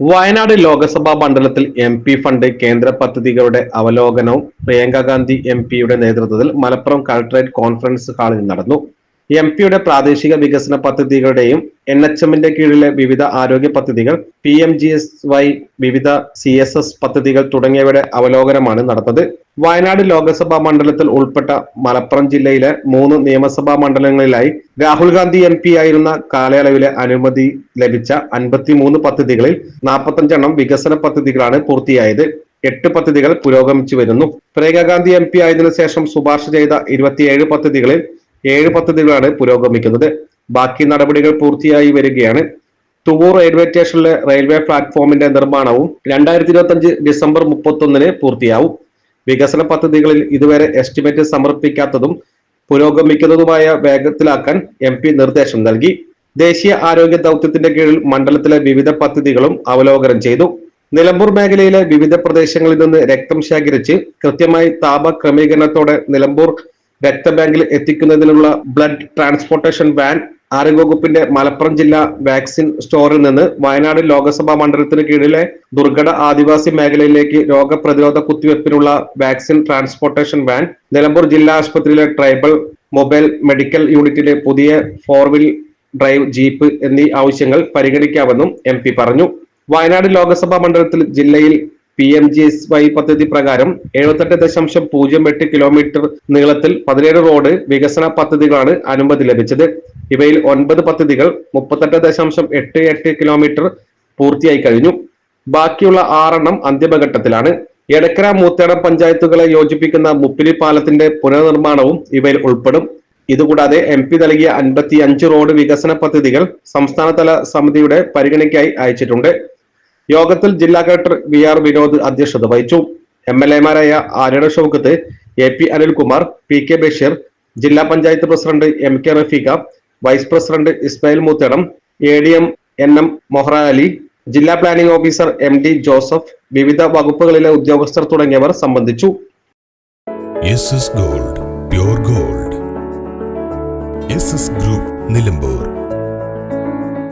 വയനാട് ലോക്സഭാ മണ്ഡലത്തിൽ M P fund കേന്ദ്ര പദ്ധതികളുടെ അവലോകനവും പ്രിയങ്ക ഗാന്ധി എം പിയുടെ നേതൃത്വത്തിൽ മലപ്പുറം കളക്ടറേറ്റ് കോൺഫറൻസ് ഹാളിൽ നടന്നു. എം പിയുടെ പ്രാദേശിക വികസന പദ്ധതികളുടെയും എൻ എച്ച് എമ്മിന്റെ കീഴിലെ വിവിധ ആരോഗ്യ പദ്ധതികൾ P M G S Y വിവിധ സി എസ് എസ് പദ്ധതികൾ തുടങ്ങിയവയുടെ അവലോകനമാണ് നടന്നത്. വയനാട് ലോക്സഭാ മണ്ഡലത്തിൽ ഉൾപ്പെട്ട മലപ്പുറം ജില്ലയിലെ മൂന്ന് നിയമസഭാ മണ്ഡലങ്ങളിലായി രാഹുൽ ഗാന്ധി എം പി ആയിരുന്ന കാലയളവിലെ അനുമതി ലഭിച്ച അൻപത്തിമൂന്ന് പദ്ധതികളിൽ നാൽപ്പത്തഞ്ചെണ്ണം വികസന പദ്ധതികളാണ് പൂർത്തിയായത്. എട്ട് പദ്ധതികൾ പുരോഗമിച്ചു വരുന്നു. പ്രിയങ്കാ ഗാന്ധി എം പി ആയതിനു ശേഷം ശുപാർശ ചെയ്ത ഇരുപത്തിയേഴ് പദ്ധതികളിൽ ഏഴ് പദ്ധതികളാണ് പുരോഗമിക്കുന്നത്. ബാക്കി നടപടികൾ പൂർത്തിയായി വരികയാണ്. തുവൂർ റെയിൽവേ സ്റ്റേഷനിലെ റെയിൽവേ പ്ലാറ്റ്ഫോമിന്റെ നിർമ്മാണവും രണ്ടായിരത്തി ഇരുപത്തി ഡിസംബർ മുപ്പത്തൊന്നിന് പൂർത്തിയാവും. വികസന പദ്ധതികളിൽ ഇതുവരെ എസ്റ്റിമേറ്റ് സമർപ്പിക്കാത്തതും പുരോഗമിക്കുന്നതുമായ വേഗത്തിലാക്കാൻ എം പി നിർദ്ദേശം നൽകി. ദേശീയ ആരോഗ്യ ദൗത്യത്തിന്റെ കീഴിൽ മണ്ഡലത്തിലെ വിവിധ പദ്ധതികളും അവലോകനം ചെയ്തു. നിലമ്പൂർ മേഖലയിലെ വിവിധ പ്രദേശങ്ങളിൽ നിന്ന് രക്തം ശേഖരിച്ച് കൃത്യമായി താപ ക്രമീകരണത്തോടെ നിലമ്പൂർ രക്തബാങ്കിൽ എത്തിക്കുന്നതിനുള്ള ബ്ലഡ് ട്രാൻസ്പോർട്ടേഷൻ വാൻ ആരോഗ്യവകുപ്പിന്റെ മലപ്പുറം ജില്ലാ വാക്സിൻ സ്റ്റോറിൽ നിന്ന് വയനാട് ലോകസഭാ മണ്ഡലത്തിന് കീഴിലെ ദുർഘട ആദിവാസി മേഖലയിലേക്ക് രോഗപ്രതിരോധ കുത്തിവയ്പ്പിനുള്ള വാക്സിൻ ട്രാൻസ്പോർട്ടേഷൻ വാൻ നിലമ്പൂർ ജില്ലാ ആശുപത്രിയിലെ ട്രൈബൽ മൊബൈൽ മെഡിക്കൽ യൂണിറ്റിലെ പുതിയ ഫോർ വീൽ ഡ്രൈവ് ജീപ്പ് എന്നീ ആവശ്യങ്ങൾ പരിഗണിക്കാമെന്നും എം പറഞ്ഞു. വയനാട് ലോകസഭാ മണ്ഡലത്തിൽ ജില്ലയിൽ P M G S Y പദ്ധതി പ്രകാരം എഴുപത്തെട്ട് ദശാംശം പൂജ്യം എട്ട് കിലോമീറ്റർ നീളത്തിൽ പതിനേഴ് റോഡ് വികസന പദ്ധതികളാണ് അനുമതി ലഭിച്ചത്. ഇവയിൽ ഒൻപത് പദ്ധതികൾ മുപ്പത്തെട്ട് ദശാംശം എട്ട് എട്ട് കിലോമീറ്റർ പൂർത്തിയായി കഴിഞ്ഞു. ബാക്കിയുള്ള ആറെണ്ണം അന്തിമഘട്ടത്തിലാണ്. എടക്കര മൂത്തേട പഞ്ചായത്തുകളെ യോജിപ്പിക്കുന്ന മുപ്പിലി പാലത്തിന്റെ പുനർനിർമ്മാണവും ഇവയിൽ ഉൾപ്പെടും. ഇതുകൂടാതെ എം പി നൽകിയ അൻപത്തി അഞ്ച് റോഡ് വികസന പദ്ധതികൾ സംസ്ഥാനതല സമിതിയുടെ പരിഗണനയ്ക്കായി അയച്ചിട്ടുണ്ട്. യോഗത്തിൽ ജില്ലാ കളക്ടർ വി ആർ വിനോദ് അധ്യക്ഷത വഹിച്ചു. M L എമാരായ Aryadan Shoukath A P Anilkumar P K Basheer ജില്ലാ panchayat president M K Rafeeqa vice president Ismail Moothedam A D M N M Mohra Ali ജില്ലാ planning officer M D Joseph വിവിധ വകുപ്പുകളിലെ ഉദ്യോഗസ്ഥർ തുടങ്ങിയവർ സംബന്ധിച്ചു. Gold gold. Group Nilambur.